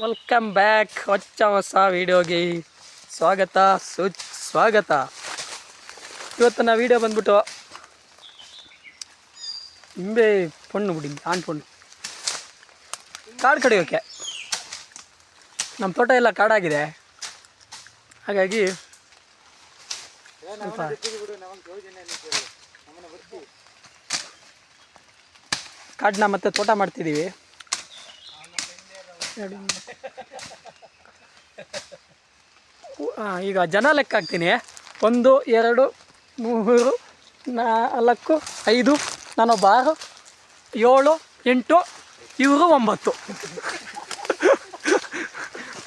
Welcome back ಹೊಚ್ಚ ಹೊಸ ವಿಡಿಯೋಗೆ ಸ್ವಾಗತ, ಸುಚ್, ಸ್ವಾಗತ. ಇವತ್ತು ನಾವು ವಿಡಿಯೋ ಬಂದ್ಬಿಟ್ಟು ನಿಂಬೆ ಪಣ್ಣು ಬಿಡಿ ಆನ್ ಪಣ್ಣು. ಕಾಡು ಕಡಿಯೋಕೆ? ನಮ್ಮ ತೋಟ ಎಲ್ಲ ಕಾಡಾಗಿದೆ. ಹಾಗಾಗಿ ಕಾಡನ್ನ ಮತ್ತೆ ತೋಟ ಮಾಡ್ತಿದ್ದೀವಿ ಈಗ ಜನ ಲೆಕ್ಕ ಹಾಕ್ತೀನಿ. ಒಂದು, ಎರಡು, ಮೂರು, ನಾಲ್ಕು, ಐದು, ನಾನೊಬ್ಬ ಆರು, ಏಳು, ಎಂಟು, ಇವರು ಒಂಬತ್ತು.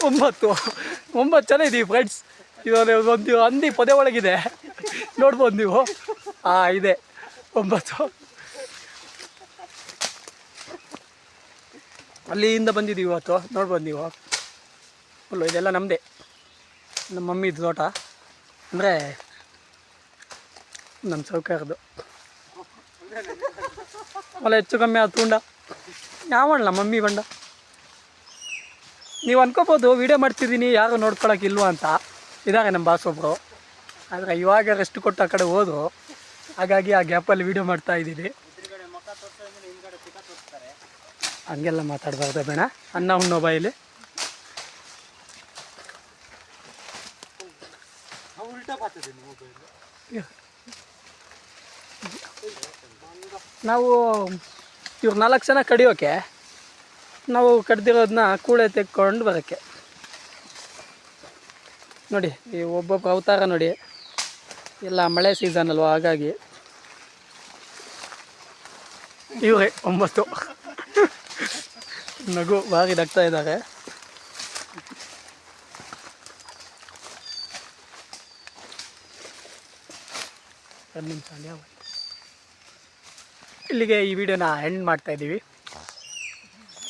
ಒಂಬತ್ತು. ಒಂಬತ್ತು ಜನ ಇದೀವಿ ಫ್ರೆಂಡ್ಸ್ ಇವಾಗ ಒಂದು ಅಂದಿ ಪೊದೆ ಒಳಗಿದೆ. ನೋಡ್ಬೋದು ನೀವು? ಹಾಂ ಇದೆ. ಒಂಬತ್ತು. ಅಲ್ಲಿಂದ ಬಂದಿದ್ದೀವಿ ಇವತ್ತು. ನೋಡ್ಬೋದು ನೀವು. ಫುಲ್ಲು ಇದೆಲ್ಲ ನಮ್ಮದೇ ನಮ್ಮ ಮಮ್ಮಿದು ತೋಟ. ಅಂದರೆ ನಮ್ಮ ಸೌಕರ್ಯದ್ದು. ಹೊಲ ಹೆಚ್ಚು ಕಮ್ಮಿ ಆ ತುಂಡ. ಯಾವಣ್ಣ ಮಮ್ಮಿ ಬಂಡ ನೀವು ಅನ್ಕೋಬೋದು ವೀಡಿಯೋ ಮಾಡ್ತಿದ್ದೀನಿ, ಯಾರು ನೋಡ್ಕೊಳಕ್ಕೆ ಇಲ್ವಾ ಅಂತ. ಇದ್ದಾರೆ ನಮ್ಮ ಬಾಸೊಬ್ಬರು ಆದರೆ ಇವಾಗ ರೆಸ್ಟ್ ಕೊಟ್ಟು ಆ ಕಡೆ ಹೋದರು. ಹಾಗಾಗಿ ಆ ಗ್ಯಾಪಲ್ಲಿ ವೀಡಿಯೋ ಮಾಡ್ತಾ ಇದ್ದೀನಿ ಹಂಗೆಲ್ಲ ಮಾತಾಡಬಾರ್ದು ಬೇಡ. ಅನ್ನ ಉಣ್ಣೋ ಬಾಯಲ್ಲಿ ನಾವು ಇವ್ರು ನಾಲ್ಕು ಜನ ಕಡಿಯೋಕೆ ನಾವು ಕಡ್ದಿರೋದನ್ನ ಕೂಳೆ ತೆಕ್ಕೊಂಡು ಬರೋಕ್ಕೆ ನೋಡಿ, ಈ ಒಬ್ಬೊಬ್ಬ ಅವತಾರ ನೋಡಿ. ಎಲ್ಲ ಮಳೆ ಸೀಸನ್ ಅಲ್ವಾ, ಹಾಗಾಗಿ. ಇವರೇ ಒಂಬತ್ತು. ನಗು ಭಾರಿ ನಗ್ತಾ ಇದ್ದಾರೆ. ಇಲ್ಲಿಗೆ ಈ ವಿಡಿಯೋನ ಎಂಡ್ ಮಾಡ್ತಾ ಇದ್ದೀವಿ.